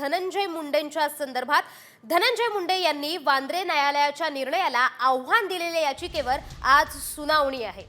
धनंजय मुंडेंच्या संदर्भात धनंजय मुंडे यांनी वांद्रे न्यायालयाच्या निर्णयाला आव्हान दिलेल्या याचिकेवर आज सुनावणी आहे.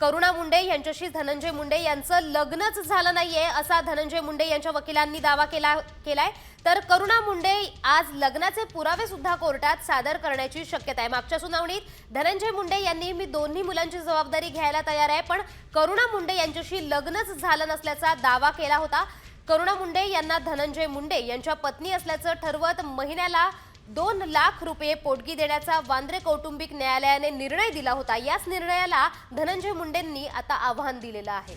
करुणा मुंडे यांच्याशी धनंजय मुंडे यांचं लग्नच झालं नाहीये असा धनंजय मुंडे यांच्या वकिलांनी दावा केला केलाय. तर करुणा मुंडे आज लग्नाचे पुरावे सुद्धा कोर्टात सादर करण्याची शक्यता आहे. मागच्या सुनावणीत धनंजय मुंडे यांनी मी दोन्ही मुलांची जबाबदारी घ्यायला तयार आहे पण करुणा मुंडे यांच्याशी लग्नच झालं नसल्याचा दावा केला होता. करुणा मुंडे यांना धनंजय मुंडे यांच्या पत्नी असल्याचं ठरवत महिन्याला दोन लाख रुपये पोटगी देण्याचा वांद्रे कौटुंबिक न्यायालयाने निर्णय दिला होता. याच निर्णयाला धनंजय मुंडेंनी आता आव्हान दिलेलं आहे.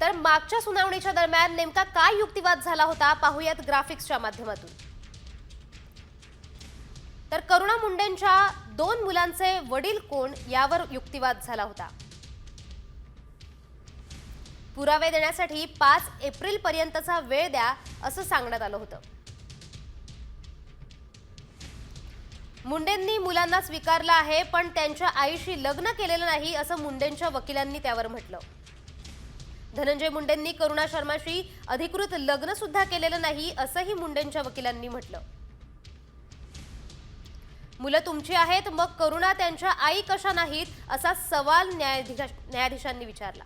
तर मागच्या सुनावणीच्या दरम्यान नेमका काय युक्तिवाद झाला होता पाहूयात ग्राफिक्सच्या माध्यमातून. तर करुणा मुंडेंच्या दोन मुलांचे वडील कोण यावर युक्तिवाद झाला होता. पुरावे देण्यासाठी पाच एप्रिल पर्यंतचा वेळ द्या असं सांगण्यात आलं होतं. मुंडेंनी मुलांना स्वीकारलं आहे पण त्यांच्या आईशी लग्न केलेलं नाही असं मुंडेंच्या वकिलांनी त्यावर म्हटलं. धनंजय मुंडेंनी करुणा शर्माशी अधिकृत लग्न सुद्धा केलेलं नाही असंही मुंडेंच्या वकिलांनी म्हटलं. मुलं तुमची आहेत मग करुणा त्यांच्या आई कशा नाहीत असा सवाल न्यायाधीश न्यायाधीशांनी विचारला.